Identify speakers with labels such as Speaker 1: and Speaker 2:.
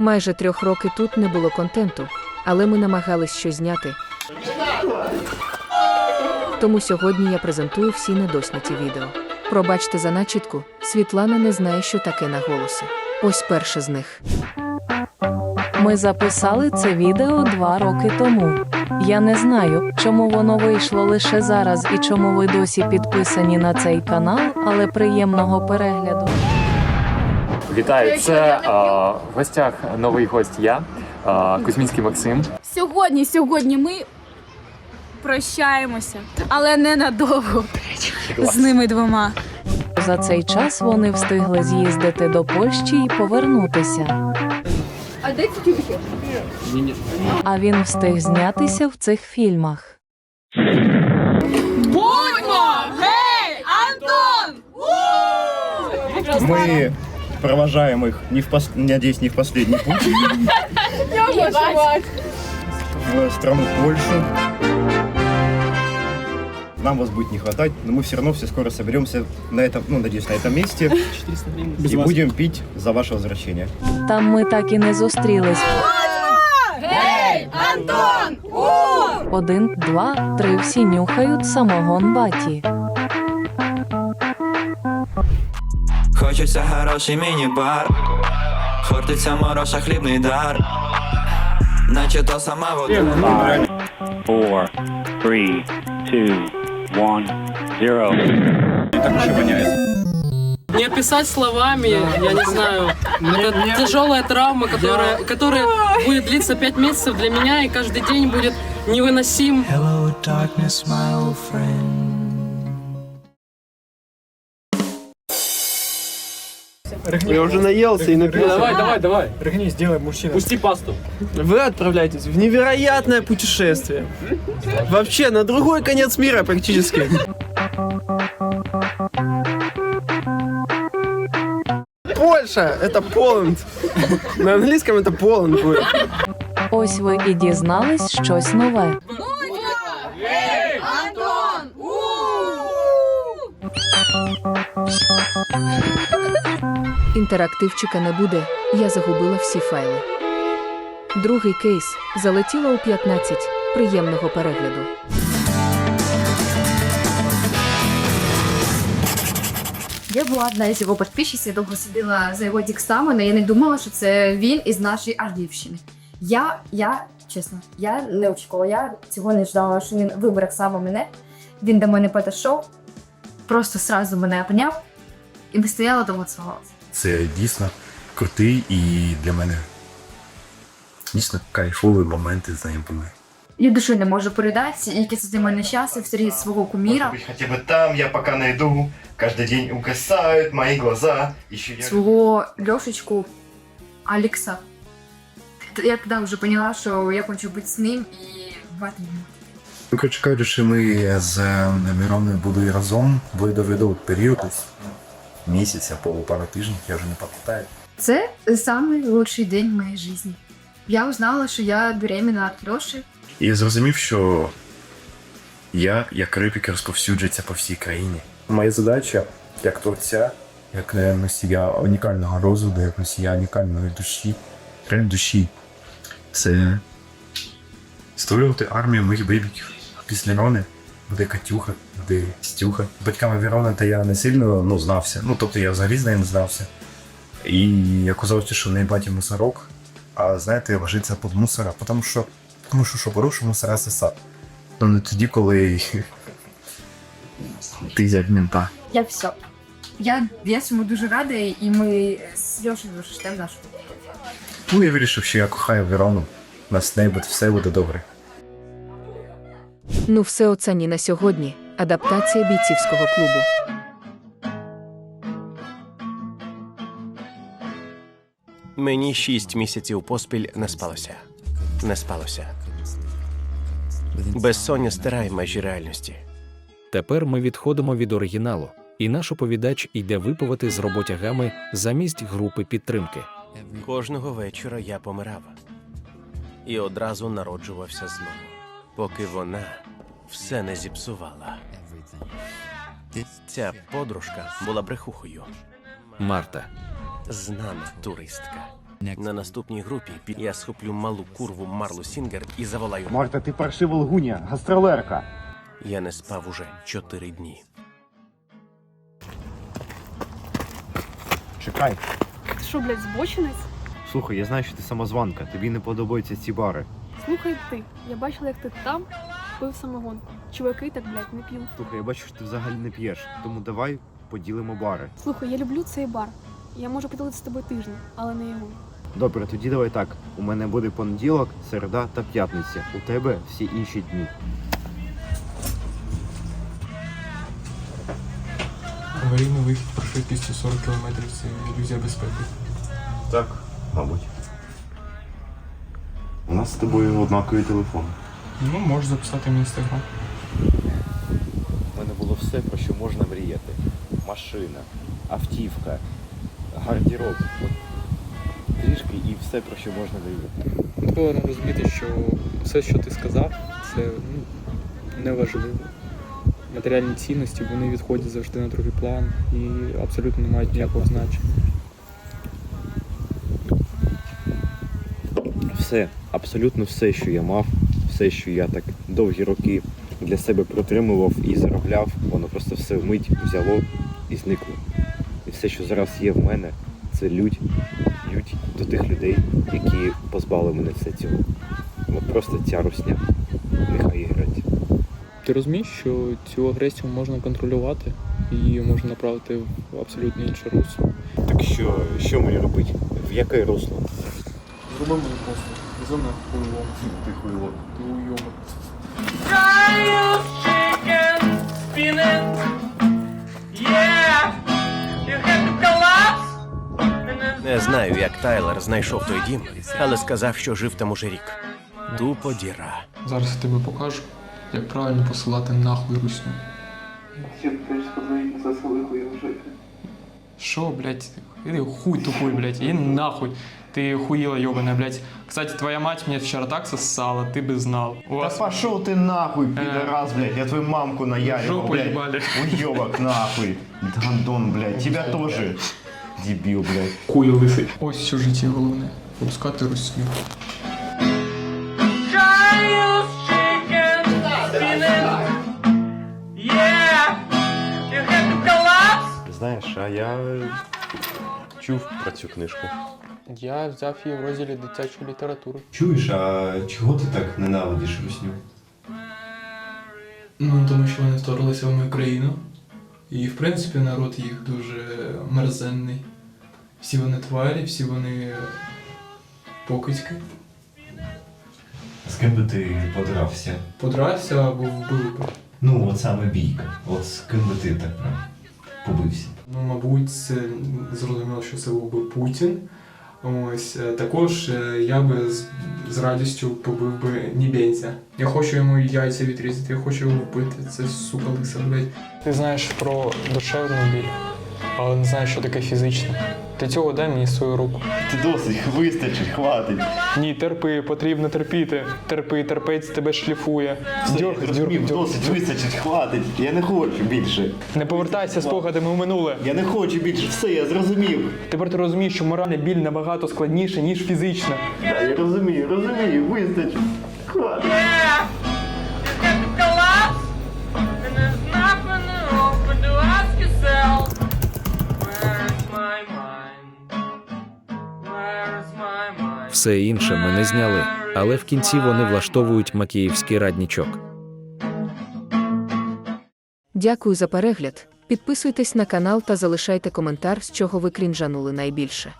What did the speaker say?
Speaker 1: Майже трьох років тут не було контенту, але ми намагались щось зняти. Тому сьогодні я презентую всі недосняті відео. Пробачте за начітку, Світлана не знає, що таке наголоси. Ось перше з них.
Speaker 2: Ми записали це відео два роки тому. Я не знаю, чому воно вийшло лише зараз і чому ви досі підписані на цей канал, але приємного перегляду.
Speaker 3: Вітаю, це а, в гостях новий гость я, а, Кузьмінський Максим.
Speaker 4: Сьогодні, сьогодні ми прощаємося, але ненадовго з ними двома.
Speaker 2: За цей час вони встигли з'їздити до Польщі і повернутися.
Speaker 4: А де ці тюбики?
Speaker 2: А він встиг знятися в цих фільмах.
Speaker 4: Будьмо! Гей! Антон!
Speaker 5: Мы провожаем их, не в пос... надеюсь, не в последний путь, в страну Польшу. Нам вас будет не хватать, но мы все равно все скоро соберемся на этом, ну, надеюсь, на этом месте и будем пить за ваше возвращение.
Speaker 2: Там ми так і не зустрілись.
Speaker 4: Гей! Антон!
Speaker 2: Один, два, три всі нюхають самогон баті.
Speaker 6: Хочеться хороший міні-бар, Хортиця мороша хлібний дар, наче то сама вода.
Speaker 7: Five, four, three, two, one, zero.
Speaker 5: Так уж и воняет.
Speaker 8: Не описать словами, я не знаю. Это тяжелая травма, которая, которая будет длиться пять месяцев для меня, и каждый день будет невыносим.
Speaker 6: Hello darkness, my old friend.
Speaker 9: Я уже наелся и напился.
Speaker 8: Давай, давай, давай.
Speaker 3: Рыгни, сделай мужчина.
Speaker 8: Пусти пасту.
Speaker 9: Вы отправляетесь в невероятное путешествие. Вообще, на другой конец мира практически. Польша — это Поланд. На английском это Поланд будет.
Speaker 2: Ось ви і дізнались щось нове.
Speaker 1: Інтерактивчика не буде, я загубила всі файли. Другий кейс залетіло у 15. Приємного перегляду.
Speaker 10: Я була одна із його підписчиць, я довго сиділа за його дікстами, я не думала, що це він із нашої Ардівщини. Я, я, чесно, я не очікувала, я цього не ждала, що він вибере саме мене. Він до мене підійшов, просто сразу мене обняв, і ми стояли до цього.
Speaker 11: Це дійсно крутий і для мене дійсно кайфові моменти з ним були.
Speaker 10: Я душою не можу передати, які це для мене часи серед свого куміра,
Speaker 5: Быть хотя бы там, я пока найду. Каждый день угасают мои глаза. Еще я...
Speaker 10: свого Льошечку Алекса. Я тоді вже поняла, що я хочу бути з ним і бати йому.
Speaker 11: Ну, коротше кажучи, ми з е, Мироною були разом в ледовий період, місяця, полу пару тижнів, я вже не пам'ятаю.
Speaker 10: Це лучший день в моїй житті. Я узнала, що я беременна від Льоші.
Speaker 11: І зрозумів, що я, як рибік, розповсюджується по всій країні. Моя задача, як творця, як е, носія унікального розвитку, як носія унікальної душі, реально душі, це створювати армію моїх бибіків. Після Рони буде Катюха, буде Стюха. Батьками Вірони та я не сильно ну, знався. Ну, тобто я взагалі з нею не знався. І я казав, що в неї батя мусорок, а знаєте, ложиться під мусора, тому що, тому що, що порушив мусора сосад. Ну не тоді, коли ти як мента.
Speaker 10: Я все. Я, я цьому дуже рада, і ми з Льошею дуже ждемо нашу.
Speaker 11: Ну, я вирішив, що я кохаю Вірону. У нас з нею буде все буде добре.
Speaker 1: Ну, все оцені на сьогодні. Адаптація бійцівського клубу.
Speaker 12: Мені шість місяців поспіль не спалося. Не спалося. Безсоння стирає межі реальності.
Speaker 13: Тепер ми відходимо від оригіналу, і наш оповідач йде випивати з роботягами замість групи підтримки.
Speaker 12: Кожного вечора я помирав і одразу народжувався знову, поки вона все не зіпсувала. Ця подружка була брехухою,
Speaker 13: Марта.
Speaker 12: знана туристка. На наступній групі я схоплю малу курву Марлу Сінгер і заволаю.
Speaker 5: Марта, ти паршива лгуня, гастролерка.
Speaker 12: Я не спав уже чотири дні.
Speaker 5: Чекай.
Speaker 14: Ти що, блядь, збочинець?
Speaker 5: Слухай, я знаю, що ти самозванка, тобі не подобаються ці бари.
Speaker 14: Слухай ти, я бачила, як ти там пив самогонку. Чуваки так, блядь, не п'ють.
Speaker 5: Слухай, я бачу, що ти взагалі не п'єш, тому давай поділимо бари.
Speaker 14: Слухай, я люблю цей бар. Я можу поділити з тобою тиждень, але не його.
Speaker 5: Добре, тоді давай так. У мене буде понеділок, середа та п'ятниця. У тебе всі інші дні.
Speaker 15: Аварійний вихід про швидкістю 40 км це ілюзія безпеки.
Speaker 5: Так, мабуть. У нас з тобою однаковий телефон.
Speaker 15: Ну, можеш записати мій інстаграм.
Speaker 5: У мене було все, про що можна мріяти. Машина, автівка, гардероб. От трішки і все, про що можна мріяти.
Speaker 15: Повинен розуміти, що все, що ти сказав, це ну, неважливо. Матеріальні цінності вони відходять завжди на другий план і абсолютно не мають ніякого значення.
Speaker 5: Все, абсолютно все, що я мав, все, що я так довгі роки для себе протримував і заробляв, воно просто все вмить взяло і зникло. І все, що зараз є в мене, це лють, лють до тих людей, які позбавили мене все цього. От просто ця русня. Нехай грать.
Speaker 15: Ти розумієш, що цю агресію можна контролювати і її можна направити в абсолютно інше русло.
Speaker 5: Так що, що мені робити? В яке русло?
Speaker 15: Зроби мені просто. Зона хуйло.
Speaker 5: Ти хуйло.
Speaker 15: Ти уйома.
Speaker 12: Не знаю, як Тайлер знайшов той дім, але сказав, що жив там уже рік. Тупо діра.
Speaker 15: Зараз я тобі покажу, як правильно посилати нахуй русню. Що, блядь, иди хуй тупой, блядь, и нахуй. Ты хуила ебаная, блядь. Кстати, твоя мать мне вчера так сосала, ты бы знал. У вас
Speaker 5: пошел ты нахуй, пидорас, блядь, я твою мамку наяривал,
Speaker 15: жопу
Speaker 5: блядь.
Speaker 15: ебали.
Speaker 5: Уебок нахуй. Гандон, блядь, тебя тоже. Дебил, блядь.
Speaker 15: Хуй лисий. Ось що в житті головне. Пускати русню.
Speaker 5: А я чув про цю книжку.
Speaker 15: Я взяв її в розділі дитячої літератури.
Speaker 11: Чуєш, а чого ти так ненавидиш русню?
Speaker 15: Ну, тому що вони вторглися в мою країну. І, в принципі, народ їх дуже мерзенний. Всі вони тварі, всі вони покидьки.
Speaker 11: З ким би ти подрався?
Speaker 15: Подрався або вбив би.
Speaker 11: Ну, от саме бійка. От з ким би ти так прям побився?
Speaker 15: Ну, мабуть, це зрозуміло, що це був би Путін. Ось е, також е, я би з, з радістю побив би Нібенця. Я хочу йому яйця відрізати, я хочу його вбити. Це сука лиса, блядь. Ти знаєш про душевну біль, але не знаєш, що таке фізичне. Для цього дай мені свою руку.
Speaker 5: Ти досить, вистачить, хватить.
Speaker 15: Ні, терпи, потрібно терпіти. Терпи, терпець тебе шліфує.
Speaker 5: Все, я
Speaker 15: Дьорг, дьорг,
Speaker 5: зрозумів,
Speaker 15: дьорг.
Speaker 5: досить, вистачить, хватить. Я не хочу більше.
Speaker 15: Не повертайся спогадами в минуле.
Speaker 5: Я не хочу більше, все, я зрозумів.
Speaker 15: Тепер ти розумієш, що моральна біль набагато складніша, ніж фізична.
Speaker 5: Да, я розумію, розумію, вистачить. Хватить.
Speaker 13: Все інше ми не зняли, але в кінці вони влаштовують макіївський раднічок.
Speaker 1: Дякую за перегляд. Підписуйтесь на канал та залишайте коментар, з чого ви крінжанули найбільше.